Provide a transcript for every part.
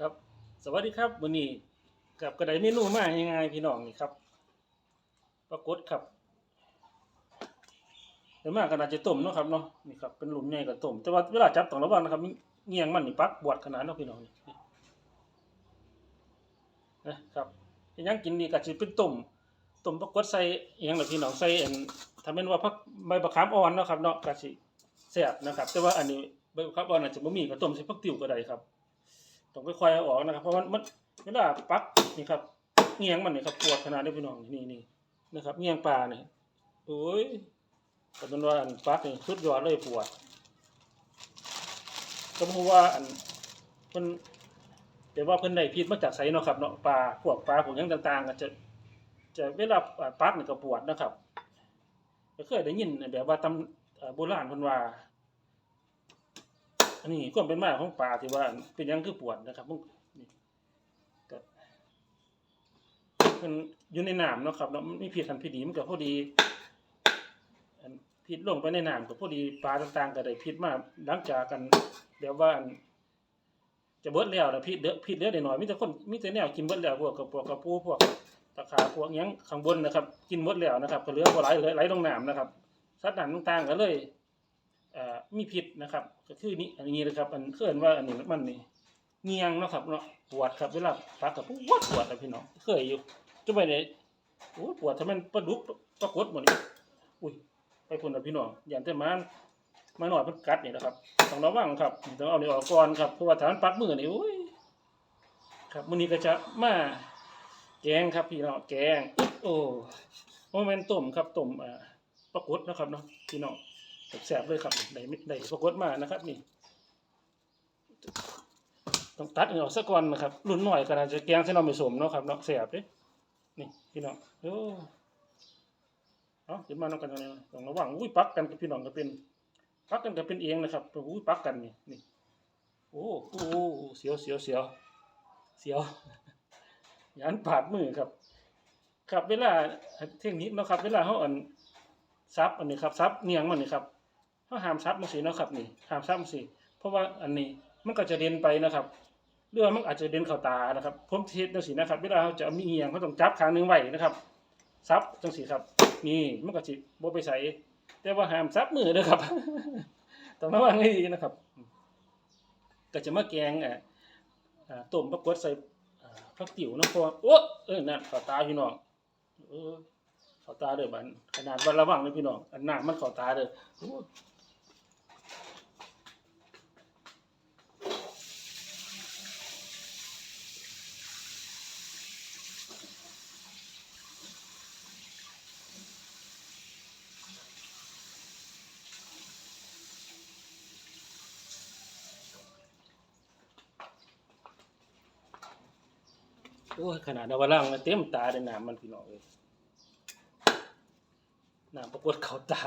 ครับ สวัสดีครับวันนี้กับกระไดเมนูมายังไงพี่น้องนี่ครับ ปรากฏครับเดี๋ยวมากก็น่าจะต้มเนาะครับเนาะนี่ครับเป็นหลุมใหญ่กับต้มแต่ว่าเวลาจับต้องระวังนะครับเงียงมันนี่ปักบวดขนาดเนาะพี่น้องนี่นะครับยังกินดีก็สิเป็นต้มต้มปรากฏใส่อหยังล่ะพี่น้องใส่อันถ้าแม่นว่าผักใบมะขามอ่อนเนาะครับเนาะก็สิแซ่บนะครับ แต่ว่าอันนี้ใบมะขามอ่อนอาจจะบ่มีก็ต้มใส่ผักติ๋วก็ได้ครับ ต้องค่อยๆเอาออกนะครับ เพราะมันมันเวลาปักนี่ครับเงียงมันนี่ครับปวดขนาดนี้พี่น้องนี่นี่นะครับเงียงปลาเนี่ยโอ้ยแต่เป็นว่าอันปักนี่สุดยอดเลยปวดก็เพราะว่าอันเพิ่นแต่ว่าเพิ่นได้พิษมาจากไสเนาะครับเนาะปลาพวกปลาพวกหยังต่างๆก็จะจะเวลาปักนี่ก็ปวดนะครับก็เคยได้ยินแบบว่าตำโบราณเพิ่นว่า อันนี้ความเป็นมาของปลาที่ว่าเป็นหยังคือปวดนะครับมันนี่ก็มันอยู่ในน้ำเนาะครับเนาะมันมีพิษทันพิษดีมันก็พอดีอันพิษลงไปในน้ำก็พอดีปลาต่างๆก็ได้พิษมาหลังจากกันแบบว่าอันจะเบิดแล้วแล้วพิษเด้อพิษเด้อได้หน่อยมีแต่คนมีแต่แนวกินเบิดแล้วพวกกระปวกกระปูพวกตะขาพวกหยังข้างบนนะครับ กินหมดแล้วนะครับก็เหลือบ่หลายเหลือไหลลงน้ำนะครับสัตว์น้ำต่างๆก็เลย มีพิษนะครับ ก็คือนี่อันนี้เลยครับอันเคลื่อนว่าอันนี้มันนี่เงียงเนาะครับเนาะปวดครับเวลาปักกับปวดปวดอะพี่น้องเคยอยู่จะไปไหนโอ้ปวดถ้ามันปลาดุกปรากฏหมดนี่อุ้ยไปพุ่นอะพี่น้องอย่างแต่มันมาหน่อยมันกัดนี่นะครับต้องระวังครับต้องเอานี่ออกก่อนครับเพราะว่าถ้ามันปักมือนี่โอ้ยครับมื้อนี้ก็จะมาแกงครับพี่น้องแกงโอ้โมเมนต้มครับต้มอ่าปรากฏนะครับเนาะพี่น้อง แสบเลยครับได้ได้ปรากฏมานะครับนี่ต้องตัดออกซะก่อนนะครับรุ่นหน่อยก็น่าจะแกงใส่น้ำไม่สมเนาะครับเนาะแสบเด้นี่พี่น้องโอ้เอาเดี๋ยวมาน้องกันตรงนี้ต้องระวังอุ้ยปักกันกับพี่น้องก็เป็นปักกันก็เป็นเองนะครับอุ้ยปักกันนี่นี่โอ้โอ้เสียวเสียวเสียวเสียวยันปาดมือครับ ครับเวลาเทคนิคเนาะครับ เวลาเขาอันซับอันนี้ครับซับเนียงมันนี่ครับ เขาห้ามซับมันสิเนาะครับนี่ห้ามซับมันสิเพราะว่าอันนี้มันก็จะเด่นไปนะครับเรื่องมันอาจจะเด่นเข้าตานะครับผมเทศจังสีนะครับเวลาเขาจะมีเอียงเขาต้องจับขางหนึงไว้นะครับซับจังสีครับ นี่มันก็สิบไปใส่แต่ว่าห้ามซับมือเด้อครับต้องระวังให้ดีนะครับ ก็จะมาแกงอ่าอ่าต้มปรากฏใส่อ่าผักติ๋วนาะพราะว่าโอ้เออนั่นเข้าตาพี่น้องเออเข้าตาเด้อบันขนาดวันระวังเลยพี่น้องอันหน้ามันเข้าตาเด้อ โอ้ยขนาดวันระวังเต็มตาเลยน้ำมันพี่น้องเอ้ยน้ำประกวดเขาตา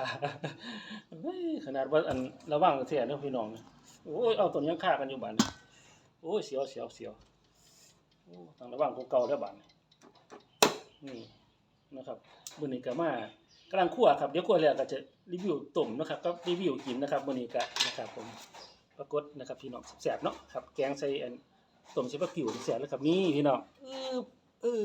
ขนาดว่าอันระวังเสียเนาะพี่น้องโอ้ยเอาตัวยังฆ่ากันอยู่บ้านโอ้ยเสียวเสียวเสียวโอ้ต้องระวังกูเก่าแล้วบ้านนี่นะครับมื้อนี้ก็มากำลังคั่วครับเดี๋ยวคั่วแล้วก็จะรีวิวต้มนะครับ ก็รีวิวกินนะครับมื้อนี้ก็นะครับผมปรากฏนะครับพี่น้องแซ่บเนาะครับแกงใส่อัน ต้มใส่ปลากิ่วแซ่บแล้วครับนี่พี่น้องอึ๊บ